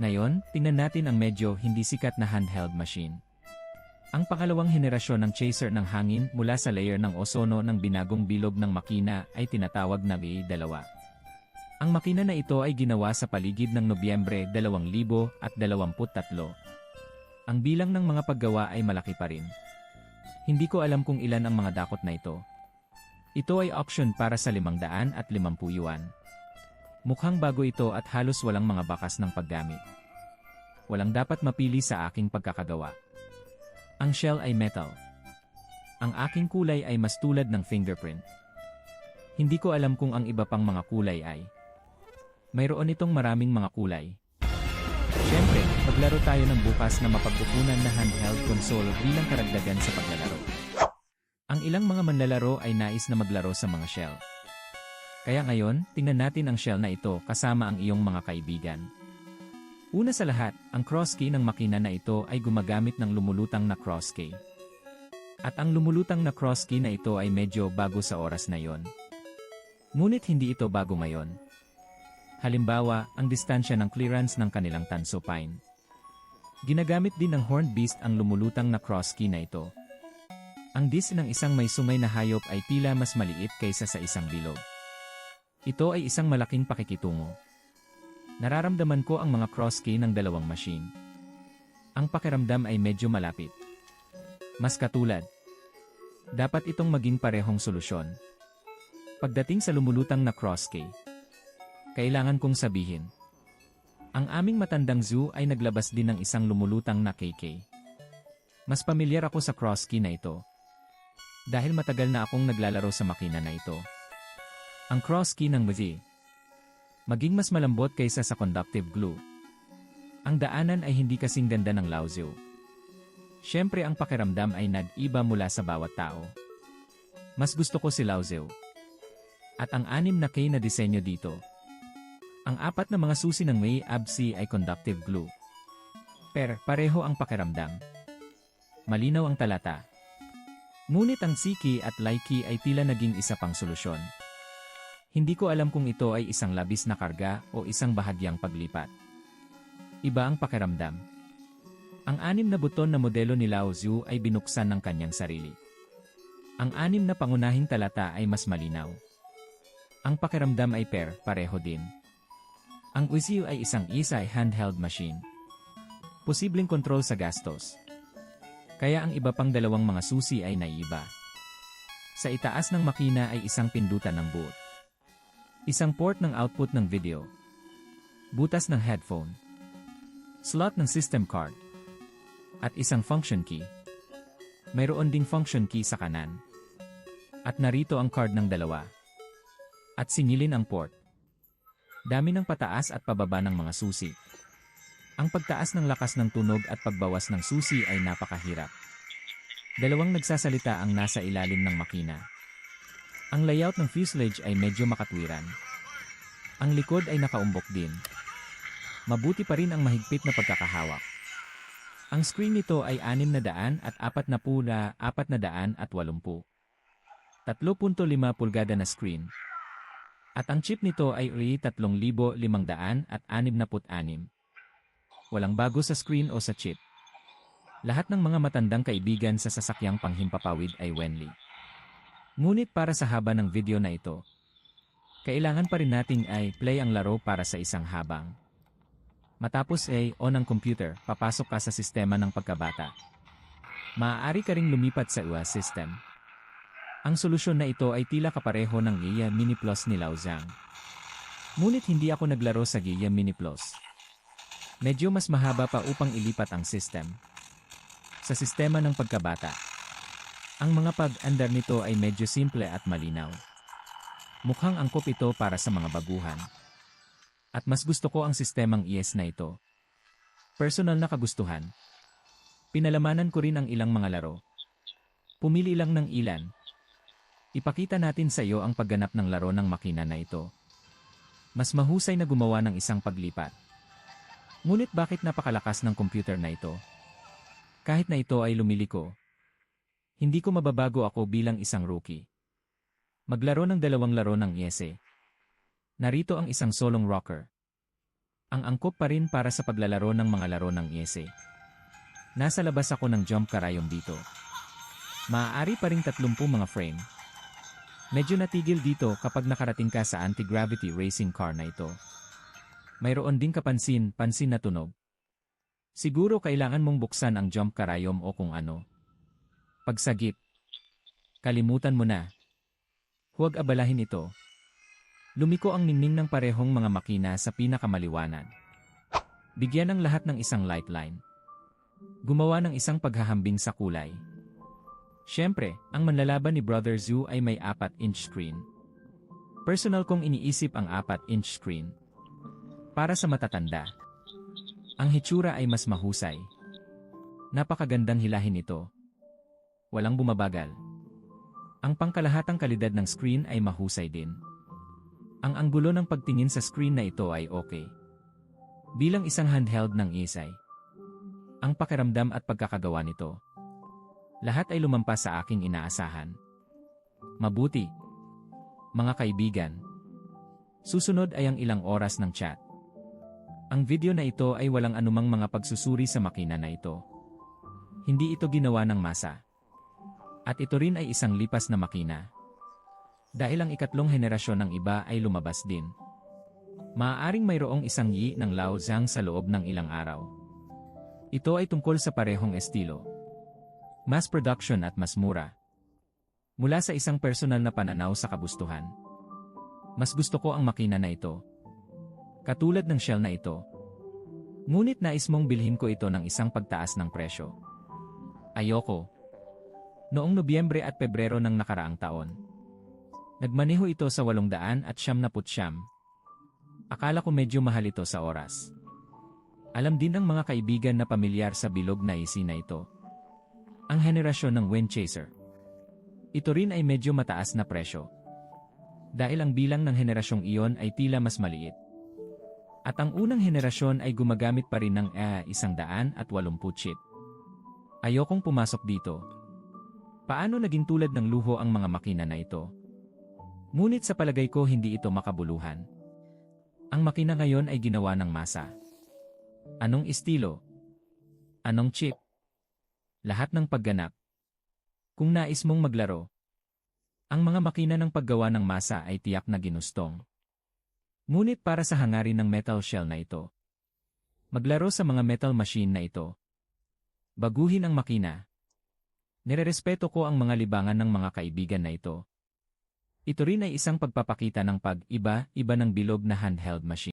Ngayon, tingnan natin ang medyo hindi sikat na handheld machine. Ang pangalawang henerasyon ng chaser ng hangin mula sa layer ng ozono ng binagong bilog ng makina ay tinatawag na V2. Ang makina na ito ay ginawa sa paligid ng Nobyembre 2023. Ang bilang ng mga paggawa ay malaki pa rin. Hindi ko alam kung ilan ang mga dakot na ito. Ito ay auction para sa 500 at 50 yuan. Mukhang bago ito at halos walang mga bakas ng paggamit. Walang dapat mapili sa aking pagkakagawa. Ang shell ay metal. Ang aking kulay ay mas tulad ng fingerprint. Hindi ko alam kung ang iba pang mga kulay ay. Mayroon itong maraming mga kulay. Siyempre, maglaro tayo ng bukas na mapagkukunan na handheld console bilang karagdagan sa paglalaro. Ang ilang mga manlalaro ay nais na maglaro sa mga shell. Kaya ngayon, tingnan natin ang shell na ito kasama ang iyong mga kaibigan. Una sa lahat, ang cross key ng makina na ito ay gumagamit ng lumulutang na cross key. At ang lumulutang na cross key na ito ay medyo bago sa oras na yon. Ngunit hindi ito bago ngayon. Halimbawa, ang distansya ng clearance ng kanilang tanso pine. Ginagamit din ng horned beast ang lumulutang na cross key na ito. Ang dis ng isang may sungay na hayop ay tila mas maliit kaysa sa isang bilog. Ito ay isang malaking pakikitungo. Nararamdaman ko ang mga cross key ng dalawang machine. Ang pakiramdam ay medyo malapit. Mas katulad. Dapat itong maging parehong solusyon. Pagdating sa lumulutang na cross key, kailangan kong sabihin. Ang aming matandang zoo ay naglabas din ng isang lumulutang na KK. Mas pamilyar ako sa cross key na ito. Dahil matagal na akong naglalaro sa makina na ito. Ang cross key ng Muji maging mas malambot kaysa sa conductive glue. Ang daanan ay hindi kasing ganda ng Laozio. Siyempre ang pakiramdam ay nag-iba mula sa bawat tao. Mas gusto ko si Laozio. At ang anim na K na disenyo dito. Ang apat na mga susi ng May Absi ay conductive glue. Per, pareho ang pakiramdam. Malinaw ang talata. Ngunit ang Siki at Laiki ay tila naging isa pang solusyon. Hindi ko alam kung ito ay isang labis na karga o isang bahagyang paglipat. Iba ang pakiramdam. Ang anim na buton na modelo ni Lao Zhu ay binuksan ng kanyang sarili. Ang anim na pangunahing talata ay mas malinaw. Ang pakiramdam ay per, pareho din. Ang Uziu ay isang isay handheld machine. Posibleng kontrol sa gastos. Kaya ang iba pang dalawang mga susi ay naiba. Sa itaas ng makina ay isang pindutan ng boot. Isang port ng output ng video. Butas ng headphone. Slot ng system card. At isang function key. Mayroon ding function key sa kanan. At narito ang card ng dalawa. At singilin ang port. Dami ng pataas at pababa ng mga susi. Ang pagtaas ng lakas ng tunog at pagbawas ng susi ay napakahirap. Dalawang nagsasalita ang nasa ilalim ng makina. Ang layout ng fuselage ay medyo makatwiran. Ang likod ay nakaumbok din. Mabuti pa rin ang mahigpit na pagkakahawak. Ang screen nito ay 600 at 4 na pula 480. 3.5 pulgada na screen. At ang chip nito ay RE 3500 at 66. Walang bago sa screen o sa chip. Lahat ng mga matandang kaibigan sa sasakyang panghimpapawid ay Wenli. Ngunit para sa haba ng video na ito, kailangan pa rin nating ay play ang laro para sa isang habang. Matapos ay on ang computer, papasok ka sa sistema ng pagkabata. Maaari ka ring lumipat sa UA system. Ang solusyon na ito ay tila kapareho ng Gia Mini Plus ni Lao Zhang. Ngunit hindi ako naglaro sa Gia Mini Plus. Medyo mas mahaba pa upang ilipat ang system. Sa sistema ng pagkabata. Ang mga pag-andar nito ay medyo simple at malinaw. Mukhang angkop ito para sa mga baguhan. At mas gusto ko ang sistemang ES na ito. Personal na kagustuhan. Pinalamanan ko rin ang ilang mga laro. Pumili lang ng ilan. Ipakita natin sa iyo ang pagganap ng laro ng makina na ito. Mas mahusay na gumawa ng isang paglipat. Ngunit bakit napakalakas ng computer na ito? Kahit na ito ay lumiliko, hindi ko mababago ako bilang isang rookie. Maglaro ng dalawang laro ng Yese. Narito ang isang solong rocker. Ang angkop pa rin para sa paglalaro ng mga laro ng ESA. Nasa labas ako ng jump karayom dito. Maaari pa ring 30 mga frame. Medyo natigil dito kapag nakarating ka sa anti-gravity racing car na ito. Mayroon ding kapansin, pansin na tunog. Siguro kailangan mong buksan ang jump karayom o kung ano. Pagsagip. Kalimutan mo na. Huwag abalahin ito. Lumiko ang ningning ng parehong mga makina sa pinakamaliwanag. Bigyan ng lahat ng isang lifeline. Gumawa ng isang paghahambing sa kulay. Siyempre, ang manlalaban ni Brother Zoo ay may 4-inch screen. Personal kong iniisip ang 4-inch screen. Para sa matatanda. Ang hitsura ay mas mahusay. Napakagandang hilahin ito. Walang bumabagal. Ang pangkalahatang kalidad ng screen ay mahusay din. Ang anggulo ng pagtingin sa screen na ito ay okay. Bilang isang handheld ng isay. Ang pakiramdam at pagkakagawa nito. Lahat ay lumampas sa aking inaasahan. Mabuti. Mga kaibigan. Susunod ay ang ilang oras ng chat. Ang video na ito ay walang anumang mga pagsusuri sa makina na ito. Hindi ito ginawa ng masa. At ito rin ay isang lipas na makina. Dahil ang ikatlong henerasyon ng iba ay lumabas din. Maaaring mayroong isang yi ng Lao Zhang sa loob ng ilang araw. Ito ay tungkol sa parehong estilo. Mass production at mas mura. Mula sa isang personal na pananaw sa kabustuhan. Mas gusto ko ang makina na ito. Katulad ng shell na ito. Ngunit nais mong bilhin ko ito ng isang pagtaas ng presyo. Ayoko. Noong Nobyembre at Pebrero ng nakaraang taon. Nagmaneho ito sa 800 at siyam na putsyam. Akala ko medyo mahal ito sa oras. Alam din ng mga kaibigan na pamilyar sa bilog na isi na ito. Ang henerasyon ng Wind Chaser. Ito rin ay medyo mataas na presyo. Dahil ang bilang ng henerasyong iyon ay tila mas maliit. At ang unang henerasyon ay gumagamit pa rin ng eh, isang daan at walumput chip. Ayokong pumasok dito. Paano naging tulad ng luho ang mga makina na ito? Ngunit sa palagay ko hindi ito makabuluhan. Ang makina ngayon ay ginawa ng masa. Anong estilo? Anong chip? Lahat ng pagganap. Kung nais mong maglaro, ang mga makina ng paggawa ng masa ay tiyak na ginustong. Ngunit para sa hangarin ng metal shell na ito, maglaro sa mga metal machine na ito, baguhin ang makina. Nirerespeto ko ang mga libangan ng mga kaibigan na ito. Ito rin ay isang pagpapakita ng pag-iba-iba ng bilog na handheld machine.